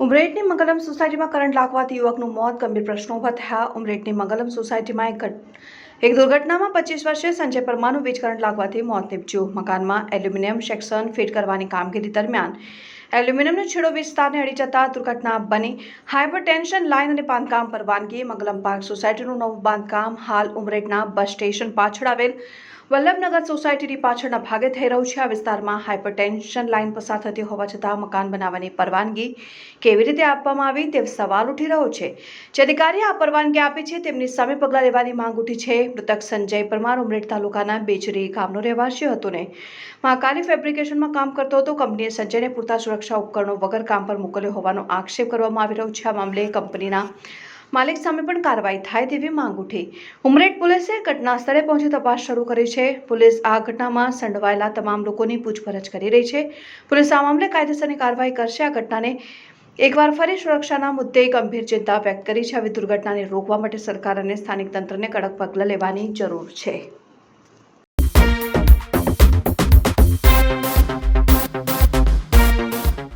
ઉમરેઠની મંગલમ સોસાયટીમાં કરંટ લાગવાથી યુવકનું મોત ગંભીર પ્રશ્નો ઊભા થયા ઉમરેઠની મંગલમ સોસાયટીમાં એક ઘટ એક દુર્ઘટનામાં પચીસ વર્ષીય સંજય પરમાનું વીજ કરંટ લાગવાથી મોત નીપજ્યું મકાનમાં એલ્યુમિનિયમ સેક્શન ફિટ કરવાની કામગીરી દરમિયાન એલ્યુમિનિયમનો છેડો વિસ્તારને અડી જતા દુર્ઘટના બની હાઇપર ટેન્શન લાઇન અને બાંધકામ પરવાનગી મંગલમ પાર્ક સોસાયટીનું નવું બાંધકામ હાલ ઉમરેઠના બસ સ્ટેશન પાછળ આવેલ વલ્લભનગર સોસાયટીની પાછળના ભાગે થઈ રહ્યું છે. આ વિસ્તારમાં હાઇપરટેન્શન લાઇન પસાર થતી હોવા છતાં મકાન બનાવવાની પરવાનગી કેવી રીતે આપવામાં આવી તે સવાલ ઉઠી રહ્યો છે. જે અધિકારીએ આ પરવાનગી આપી છે તેમની સામે પગલાં લેવાની માંગ ઉઠી છે. મૃતક સંજય પરમાર ઉમરેઠ તાલુકાના બેચરી ગામનો રહેવાસી હતો ને. મહાકાલી ફેબ્રિકેશનમાં કામ કરતો હતો. કંપનીએ સંજયને પૂરતા સુરક્ષા ઉપકરણો વગર કામ પર મોકલ્યો હોવાનો આક્ષેપ કરવામાં આવી રહ્યો છે. આ મામલે કંપનીના માલિક સામે પણ કાર્યવાહી થાય તેવી માંગ ઉઠી. ઉમરેઠ પોલીસે ઘટના સ્થળે પહોંચી તપાસ શરૂ કરી છે. પોલીસ આ ઘટનામાં સંડવાયેલા તમામ લોકોની પૂછપરછ કરી રહી છે. પોલીસ આ મામલે કાયદેસરની કાર્યવાહી કરશે. આ ઘટનાને એકવાર ફરી સુરક્ષાના મુદ્દે ગંભીર ચિંતા વ્યક્ત કરી છે. આવી દુર્ઘટનાને રોકવા માટે સરકાર અને સ્થાનિક તંત્રને કડક પગલાં લેવાની જરૂર છે.